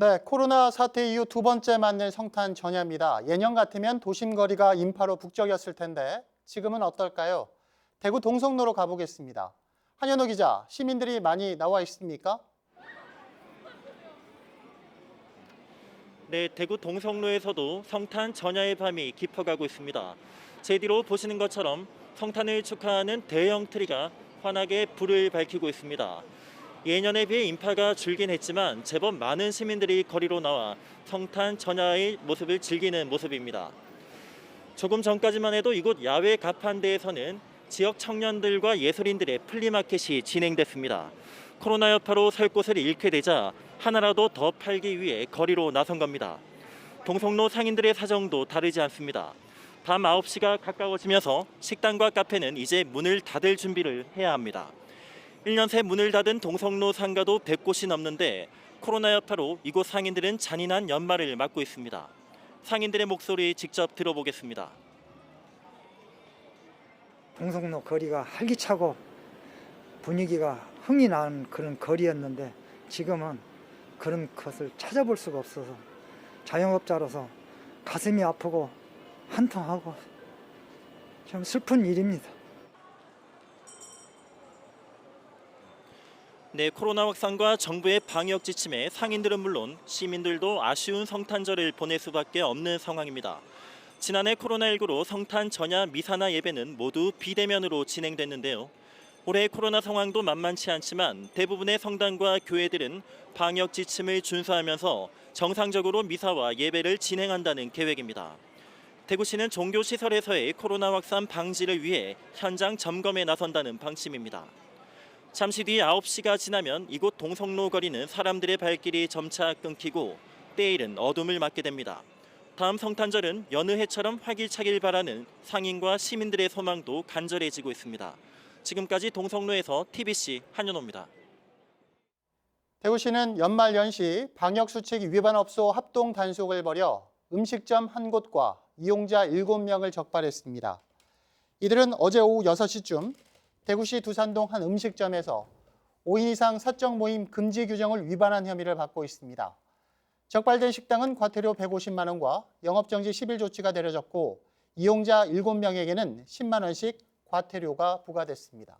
네, 코로나 사태 이후 두 번째 맞는 성탄 전야입니다. 예년 같으면 도심 거리가 인파로 북적였을 텐데 지금은 어떨까요? 대구 동성로로 가보겠습니다. 한현호 기자, 시민들이 많이 나와 있습니까? 네, 대구 동성로에서도 성탄 전야의 밤이 깊어가고 있습니다. 제 뒤로 보시는 것처럼 성탄을 축하하는 대형 트리가 환하게 불을 밝히고 있습니다. 예년에 비해 인파가 줄긴 했지만 제법 많은 시민들이 거리로 나와 성탄 전야의 모습을 즐기는 모습입니다. 조금 전까지만 해도 이곳 야외 가판대에서는 지역 청년들과 예술인들의 플리마켓이 진행됐습니다. 코로나 여파로 설 곳을 잃게 되자 하나라도 더 팔기 위해 거리로 나선 겁니다. 동성로 상인들의 사정도 다르지 않습니다. 밤 9시가 가까워지면서 식당과 카페는 이제 문을 닫을 준비를 해야 합니다. 1년 새 문을 닫은 동성로 상가도 100곳이 넘는데 코로나 여파로 이곳 상인들은 잔인한 연말을 맞고 있습니다. 상인들의 목소리 직접 들어보겠습니다. 동성로 거리가 활기차고 분위기가 흥이 나는 그런 거리였는데 지금은 그런 것을 찾아볼 수가 없어서 자영업자로서 가슴이 아프고 한통하고 참 슬픈 일입니다. 네, 코로나 확산과 정부의 방역 지침에 상인들은 물론 시민들도 아쉬운 성탄절을 보낼 수밖에 없는 상황입니다. 지난해 코로나19로 성탄 전야 미사나 예배는 모두 비대면으로 진행됐는데요. 올해 코로나 상황도 만만치 않지만 대부분의 성당과 교회들은 방역 지침을 준수하면서 정상적으로 미사와 예배를 진행한다는 계획입니다. 대구시는 종교 시설에서의 코로나 확산 방지를 위해 현장 점검에 나선다는 방침입니다. 잠시 뒤 9시가 지나면 이곳 동성로 거리는 사람들의 발길이 점차 끊기고 때일은 어둠을 맞게 됩니다. 다음 성탄절은 여느 해처럼 활기차길 바라는 상인과 시민들의 소망도 간절해지고 있습니다. 지금까지 동성로에서 TBC 한윤호입니다. 대구시는 연말 연시 방역수칙 위반 업소 합동 단속을 벌여 음식점 한 곳과 이용자 7명을 적발했습니다. 이들은 어제 오후 6시쯤 대구시 두산동 한 음식점에서 5인 이상 사적 모임 금지 규정을 위반한 혐의를 받고 있습니다. 적발된 식당은 과태료 150만 원과 영업정지 10일 조치가 내려졌고 이용자 7명에게는 10만 원씩 과태료가 부과됐습니다.